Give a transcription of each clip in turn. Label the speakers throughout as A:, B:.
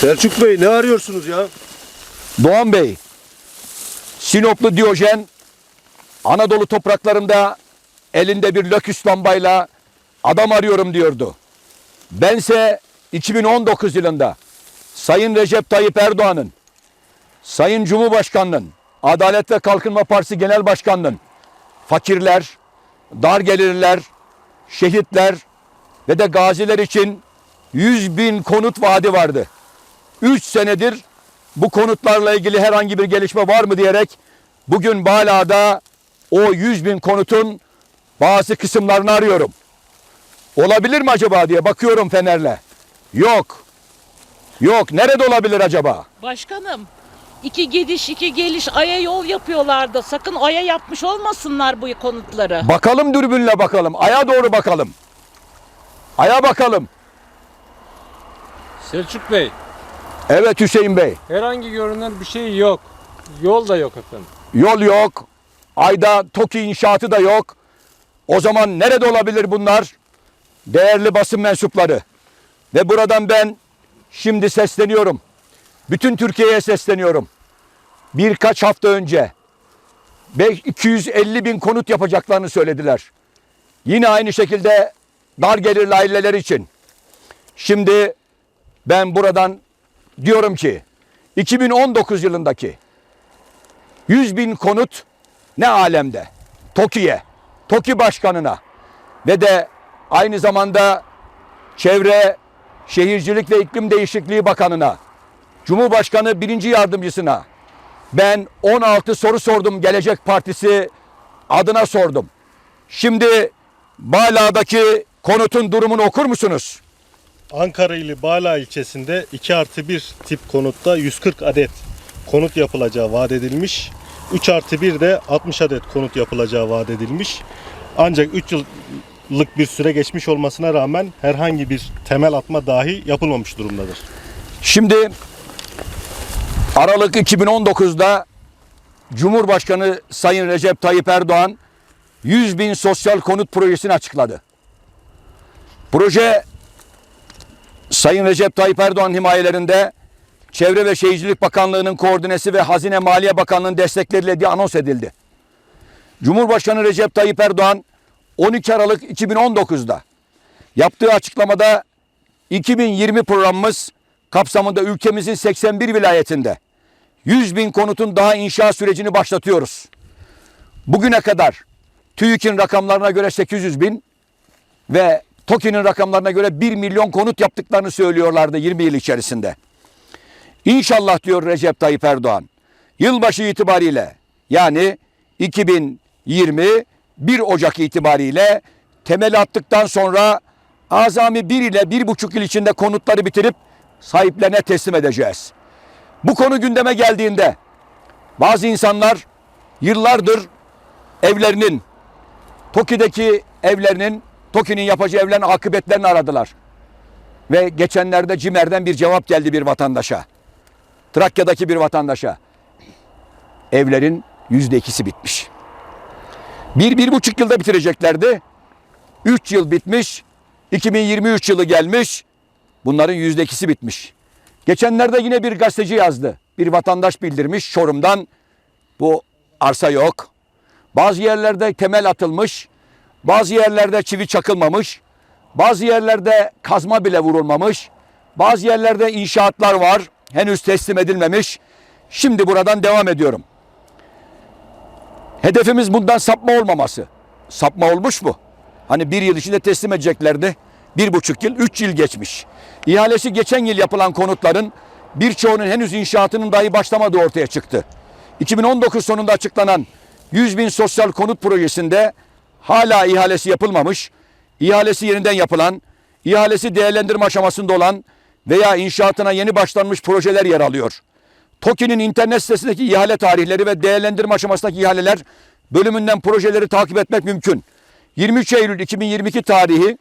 A: Selçuk Bey ne arıyorsunuz ya?
B: Doğan Bey, Sinoplu Diyojen Anadolu topraklarında elinde bir löküs lambayla adam arıyorum diyordu. Bense 2019 yılında Sayın Recep Tayyip Erdoğan'ın, Sayın Cumhurbaşkanı'nın, Adalet ve Kalkınma Partisi Genel Başkanı'nın fakirler, dar gelirler, şehitler ve de gaziler için 100 bin konut vaadi vardı. 3 senedir bu konutlarla ilgili herhangi bir gelişme var mı diyerek bugün Bala'da o 100 bin konutun bazı kısımlarını arıyorum. Olabilir mi acaba diye bakıyorum Fener'le. Yok. Yok. Nerede olabilir acaba?
C: Başkanım, iki gidiş iki geliş aya yol yapıyorlardı. Sakın aya yapmış olmasınlar bu konutları.
B: Bakalım dürbünle bakalım. Aya doğru bakalım. Aya bakalım.
D: Selçuk Bey,
B: Evet Hüseyin Bey.
D: herhangi görünen bir şey yok. Yol da yok efendim.
B: Yol yok. Ayda TOKİ inşaatı da yok. O zaman nerede olabilir bunlar? Değerli basın mensupları. Ve buradan ben şimdi sesleniyorum. Bütün Türkiye'ye sesleniyorum. Birkaç hafta önce beş- 250 bin konut yapacaklarını söylediler. Yine aynı şekilde dar gelirli aileler için. Şimdi ben buradan diyorum ki 2019 yılındaki 100 bin konut ne alemde? TOKİ'ye, TOKİ başkanına ve de aynı zamanda Çevre, Şehircilik ve İklim Değişikliği Bakanına, Cumhurbaşkanı birinci yardımcısına ben 16 soru sordum Gelecek Partisi adına sordum. Şimdi Bala'daki konutun durumunu okur musunuz?
A: Ankara ili Bağla ilçesinde 2 artı 1 tip konutta 140 adet konut yapılacağı vaat edilmiş. 3 artı 1 de 60 adet konut yapılacağı vaat edilmiş. Ancak 3 yıllık bir süre geçmiş olmasına rağmen herhangi bir temel atma dahi yapılmamış durumdadır.
B: Şimdi Aralık 2019'da Cumhurbaşkanı Sayın Recep Tayyip Erdoğan 100 bin sosyal konut projesini açıkladı. Proje Sayın Recep Tayyip Erdoğan himayelerinde Çevre ve Şehircilik Bakanlığı'nın koordinesi ve Hazine Maliye Bakanlığı'nın destekleriyle diye anons edildi. Cumhurbaşkanı Recep Tayyip Erdoğan 12 Aralık 2019'da yaptığı açıklamada 2020 programımız kapsamında ülkemizin 81 vilayetinde 100 bin konutun daha inşa sürecini başlatıyoruz. Bugüne kadar TÜİK'in rakamlarına göre 800 bin ve TOKİ'nin rakamlarına göre 1 milyon konut yaptıklarını söylüyorlardı 20 yıl içerisinde. İnşallah diyor Recep Tayyip Erdoğan. Yılbaşı itibariyle yani 2020 1 Ocak itibariyle temel attıktan sonra azami 1 ile 1,5 yıl içinde konutları bitirip sahiplerine teslim edeceğiz. Bu konu gündeme geldiğinde bazı insanlar yıllardır evlerinin TOKİ'deki evlerinin TOKİ'nin yapacağı evlerin akıbetlerini aradılar. Ve geçenlerde CİMER'den bir cevap geldi bir vatandaşa. Trakya'daki bir vatandaşa. Evlerin yüzde ikisi bitmiş. Bir, bir buçuk yılda bitireceklerdi. Üç yıl bitmiş. 2023 yılı gelmiş. Bunların yüzde ikisi bitmiş. Geçenlerde yine bir gazeteci yazdı. Bir vatandaş bildirmiş Çorum'dan. Bu arsa yok. Bazı yerlerde temel atılmış. Bazı yerlerde çivi çakılmamış. Bazı yerlerde kazma bile vurulmamış. Bazı yerlerde inşaatlar var. Henüz teslim edilmemiş. Şimdi buradan devam ediyorum. Hedefimiz bundan sapma olmaması. Sapma olmuş mu? Hani bir yıl içinde teslim edeceklerdi. Bir buçuk yıl, üç yıl geçmiş. İhalesi geçen yıl yapılan konutların birçoğunun henüz inşaatının dahi başlamadığı ortaya çıktı. 2019 sonunda açıklanan 100 bin sosyal konut projesinde hala ihalesi yapılmamış, ihalesi yeniden yapılan, ihalesi değerlendirme aşamasında olan veya inşaatına yeni başlanmış projeler yer alıyor. TOKİ'nin internet sitesindeki ihale tarihleri ve değerlendirme aşamasındaki ihaleler bölümünden projeleri takip etmek mümkün. 23 Eylül 2022 tarihi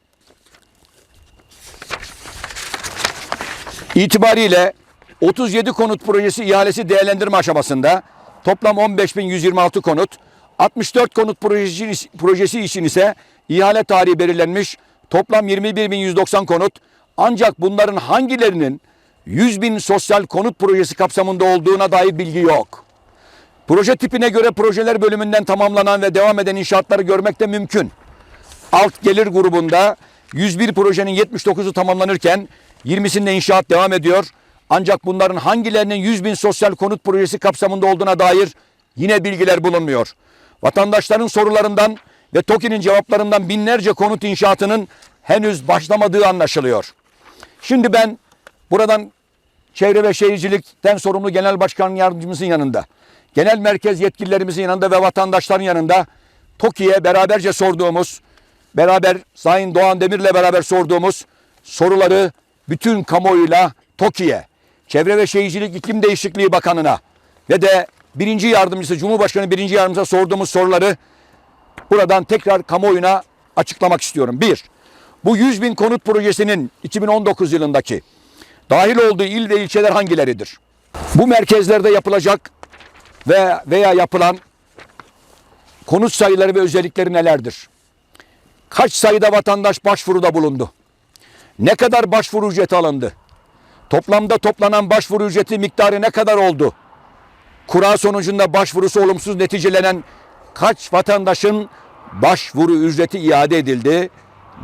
B: itibariyle 37 konut projesi ihalesi değerlendirme aşamasında toplam 15.126 konut, 64 konut projesi, için ise ihale tarihi belirlenmiş toplam 21.190 konut. Ancak bunların hangilerinin 100 bin sosyal konut projesi kapsamında olduğuna dair bilgi yok. Proje tipine göre projeler bölümünden tamamlanan ve devam eden inşaatları görmek de mümkün. Alt gelir grubunda 101 projenin 79'u tamamlanırken 20'sinde inşaat devam ediyor. Ancak bunların hangilerinin 100 bin sosyal konut projesi kapsamında olduğuna dair yine bilgiler bulunmuyor. Vatandaşların sorularından ve TOKİ'nin cevaplarından binlerce konut inşaatının henüz başlamadığı anlaşılıyor. Şimdi ben buradan Çevre ve Şehircilikten sorumlu Genel Başkan Yardımcımızın yanında, genel merkez yetkililerimizin yanında ve vatandaşların yanında TOKİ'ye beraberce sorduğumuz, beraber Sayın Doğan Demir'le beraber sorduğumuz soruları bütün kamuoyuyla TOKİ'ye, Çevre ve Şehircilik İklim Değişikliği Bakanı'na ve de birinci yardımcısı, Cumhurbaşkanı birinci yardımcısına sorduğumuz soruları buradan tekrar kamuoyuna açıklamak istiyorum. Bir, bu 100 bin konut projesinin 2019 yılındaki dahil olduğu il ve ilçeler hangileridir? Bu merkezlerde yapılacak ve veya yapılan konut sayıları ve özellikleri nelerdir? Kaç sayıda vatandaş başvuruda bulundu? Ne kadar başvuru ücreti alındı? Toplamda toplanan başvuru ücreti miktarı ne kadar oldu? Kura sonucunda başvurusu olumsuz neticelenen kaç vatandaşın başvuru ücreti iade edildi?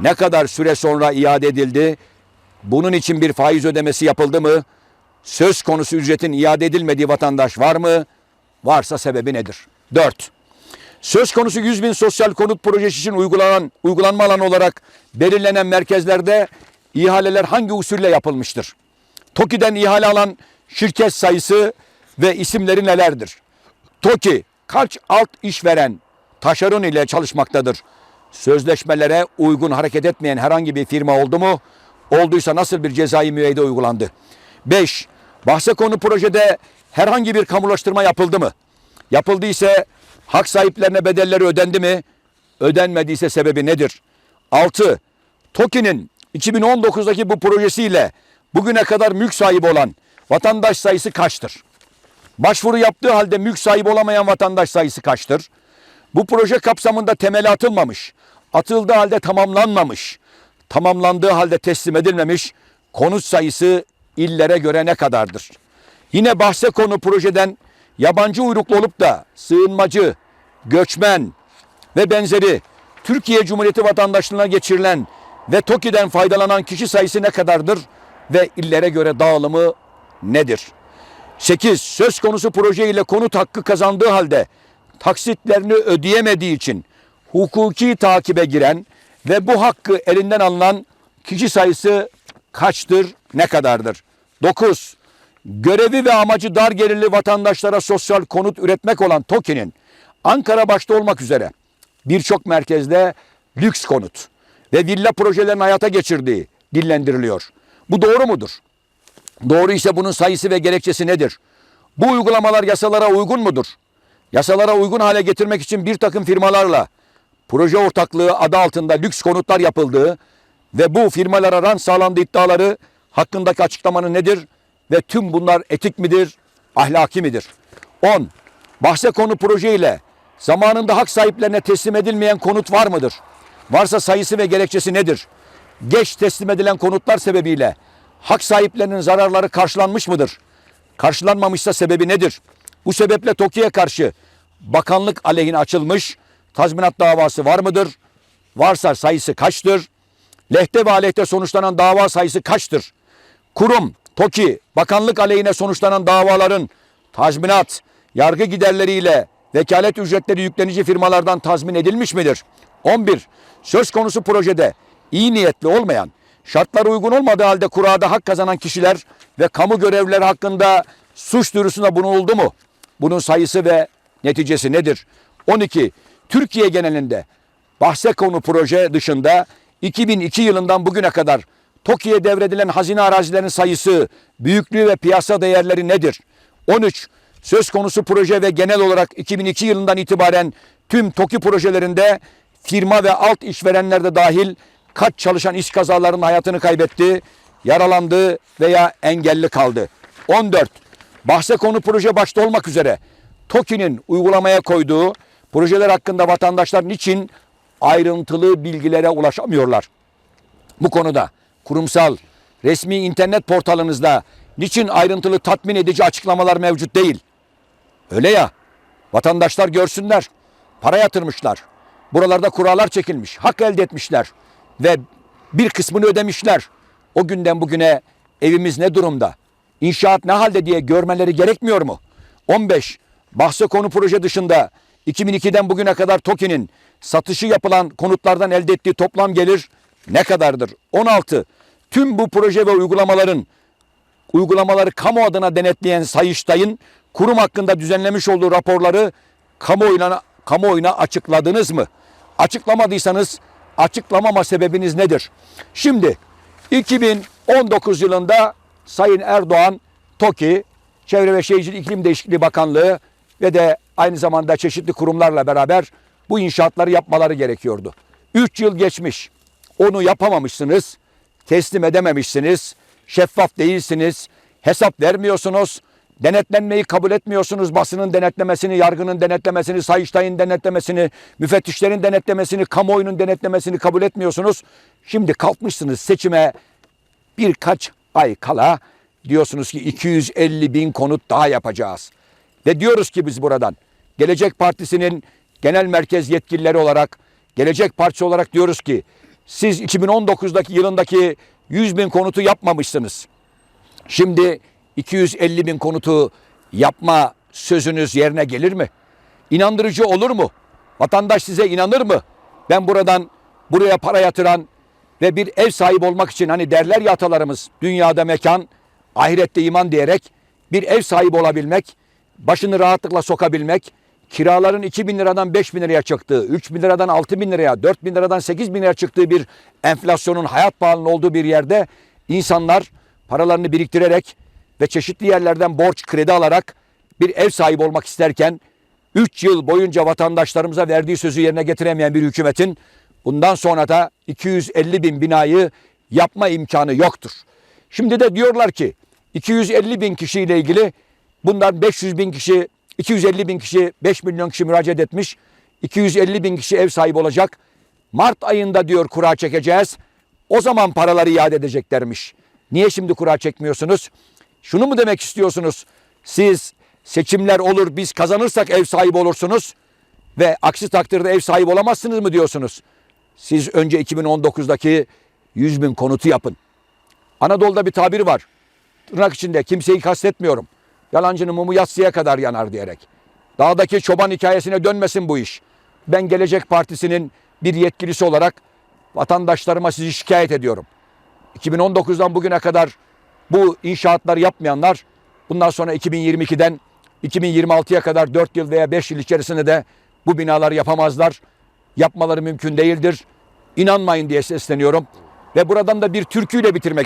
B: Ne kadar süre sonra iade edildi? Bunun için bir faiz ödemesi yapıldı mı? Söz konusu ücretin iade edilmediği vatandaş var mı? Varsa sebebi nedir? 4. Söz konusu 100 bin sosyal konut projesi için uygulanan, uygulanma alanı olarak belirlenen merkezlerde ihaleler hangi usulle yapılmıştır? TOKİ'den ihale alan şirket sayısı ve isimleri nelerdir? TOKİ kaç alt işveren taşeron ile çalışmaktadır? Sözleşmelere uygun hareket etmeyen herhangi bir firma oldu mu? Olduysa nasıl bir cezai müeyyide uygulandı? 5. Bahse konu projede herhangi bir kamulaştırma yapıldı mı? Yapıldıysa hak sahiplerine bedelleri ödendi mi? Ödenmediyse sebebi nedir? 6. TOKİ'nin 2019'daki bu projesiyle bugüne kadar mülk sahibi olan vatandaş sayısı kaçtır? Başvuru yaptığı halde mülk sahibi olamayan vatandaş sayısı kaçtır? Bu proje kapsamında temeli atılmamış, atıldığı halde tamamlanmamış, tamamlandığı halde teslim edilmemiş konut sayısı illere göre ne kadardır? Yine bahse konu projeden yabancı uyruklu olup da sığınmacı, göçmen ve benzeri Türkiye Cumhuriyeti vatandaşlığına geçirilen ve TOKİ'den faydalanan kişi sayısı ne kadardır ve illere göre dağılımı nedir? 8. Söz konusu proje ile konut hakkı kazandığı halde taksitlerini ödeyemediği için hukuki takibe giren ve bu hakkı elinden alınan kişi sayısı kaçtır, ne kadardır? 9. Görevi ve amacı dar gelirli vatandaşlara sosyal konut üretmek olan TOKİ'nin Ankara başta olmak üzere birçok merkezde lüks konut ve villa projelerini hayata geçirdiği dillendiriliyor. Bu doğru mudur? Doğru ise bunun sayısı ve gerekçesi nedir? Bu uygulamalar yasalara uygun mudur? Yasalara uygun hale getirmek için bir takım firmalarla proje ortaklığı adı altında lüks konutlar yapıldığı ve bu firmalara rant sağlandığı iddiaları hakkındaki açıklamanı nedir ve tüm bunlar etik midir, ahlaki midir? 10. Bahse konu proje ile zamanında hak sahiplerine teslim edilmeyen konut var mıdır? Varsa sayısı ve gerekçesi nedir? Geç teslim edilen konutlar sebebiyle hak sahiplerinin zararları karşılanmış mıdır? Karşılanmamışsa sebebi nedir? Bu sebeple TOKİ'ye karşı bakanlık aleyhine açılmış tazminat davası var mıdır? Varsa sayısı kaçtır? Lehte ve aleyhte sonuçlanan dava sayısı kaçtır? Kurum, TOKİ, bakanlık aleyhine sonuçlanan davaların tazminat, yargı giderleriyle vekalet ücretleri yüklenici firmalardan tazmin edilmiş midir? 11. Söz konusu projede iyi niyetli olmayan, şartlar uygun olmadığı halde kurada hak kazanan kişiler ve kamu görevlileri hakkında suç duyurusunda bulunuldu mu? Bunun sayısı ve neticesi nedir? 12. Türkiye genelinde bahse konu proje dışında 2002 yılından bugüne kadar TOKİ'ye devredilen hazine arazilerinin sayısı, büyüklüğü ve piyasa değerleri nedir? 13. Söz konusu proje ve genel olarak 2002 yılından itibaren tüm TOKİ projelerinde firma ve alt işverenler de dahil kaç çalışan iş kazalarının hayatını kaybetti, yaralandı veya engelli kaldı? 14. Bahse konu proje başta olmak üzere TOKİ'nin uygulamaya koyduğu projeler hakkında vatandaşlar niçin ayrıntılı bilgilere ulaşamıyorlar? Bu konuda kurumsal resmi internet portalınızda niçin ayrıntılı tatmin edici açıklamalar mevcut değil? Öyle ya. Vatandaşlar görsünler. Para yatırmışlar. Buralarda kurallar çekilmiş. Hak elde etmişler. Ve bir kısmını ödemişler. O günden bugüne evimiz ne durumda? İnşaat ne halde diye görmeleri gerekmiyor mu? 15. Bahse konu proje dışında 2002'den bugüne kadar TOKİ'nin satışı yapılan konutlardan elde ettiği toplam gelir ne kadardır? 16. Tüm bu proje ve uygulamaların uygulamaları kamu adına denetleyen Sayıştay'ın kurum hakkında düzenlemiş olduğu raporları kamuoyuna, kamuoyuna açıkladınız mı? Açıklamadıysanız açıklamama sebebiniz nedir? Şimdi 2019 yılında Sayın Erdoğan TOKİ, Çevre ve Şehircilik İklim Değişikliği Bakanlığı ve de aynı zamanda çeşitli kurumlarla beraber bu inşaatları yapmaları gerekiyordu. 3 yıl geçmiş. Onu yapamamışsınız teslim edememişsiniz, şeffaf değilsiniz, hesap vermiyorsunuz, denetlenmeyi kabul etmiyorsunuz, basının denetlemesini, yargının denetlemesini, Sayıştay'ın denetlemesini, müfettişlerin denetlemesini, kamuoyunun denetlemesini kabul etmiyorsunuz. Şimdi kalkmışsınız seçime birkaç ay kala diyorsunuz ki 250 bin konut daha yapacağız. Ve diyoruz ki biz buradan Gelecek Partisi'nin genel merkez yetkilileri olarak Gelecek Partisi olarak diyoruz ki siz 2019'daki yılındaki 100 bin konutu yapmamışsınız. Şimdi 250 bin konutu yapma sözünüz yerine gelir mi? İnandırıcı olur mu? Vatandaş size inanır mı? Ben buradan buraya para yatıran ve bir ev sahibi olmak için hani derler ya atalarımız dünyada mekan, ahirette iman diyerek bir ev sahibi olabilmek, başını rahatlıkla sokabilmek, kiraların 2 bin liradan 5 bin liraya çıktığı, 3 bin liradan 6 bin liraya, 4 bin liradan 8 bin liraya çıktığı bir enflasyonun hayat pahalılığının olduğu bir yerde insanlar paralarını biriktirerek ve çeşitli yerlerden borç kredi alarak bir ev sahibi olmak isterken 3 yıl boyunca vatandaşlarımıza verdiği sözü yerine getiremeyen bir hükümetin bundan sonra da 250 bin binayı yapma imkanı yoktur. Şimdi de diyorlar ki 250 bin kişiyle ilgili bundan 500 bin kişi 250 bin kişi 5 milyon kişi müracaat etmiş. 250 bin kişi ev sahibi olacak. Mart ayında diyor kura çekeceğiz. O zaman paraları iade edeceklermiş. Niye şimdi kura çekmiyorsunuz? Şunu mu demek istiyorsunuz? Siz seçimler olur biz kazanırsak ev sahibi olursunuz ve aksi takdirde ev sahibi olamazsınız mı diyorsunuz? Siz önce 2019'daki 100 bin konutu yapın. Anadolu'da bir tabir var. Tırnak içinde kimseyi kastetmiyorum. Yalancının mumu yatsıya kadar yanar diyerek. Dağdaki çoban hikayesine dönmesin bu iş. Ben Gelecek Partisi'nin bir yetkilisi olarak vatandaşlarıma sizi şikayet ediyorum. 2019'dan bugüne kadar bu inşaatları yapmayanlar bundan sonra 2022'den 2026'ya kadar 4 yıl veya 5 yıl içerisinde de bu binaları yapamazlar. Yapmaları mümkün değildir. İnanmayın diye sesleniyorum. Ve buradan da bir türküyle bitirmek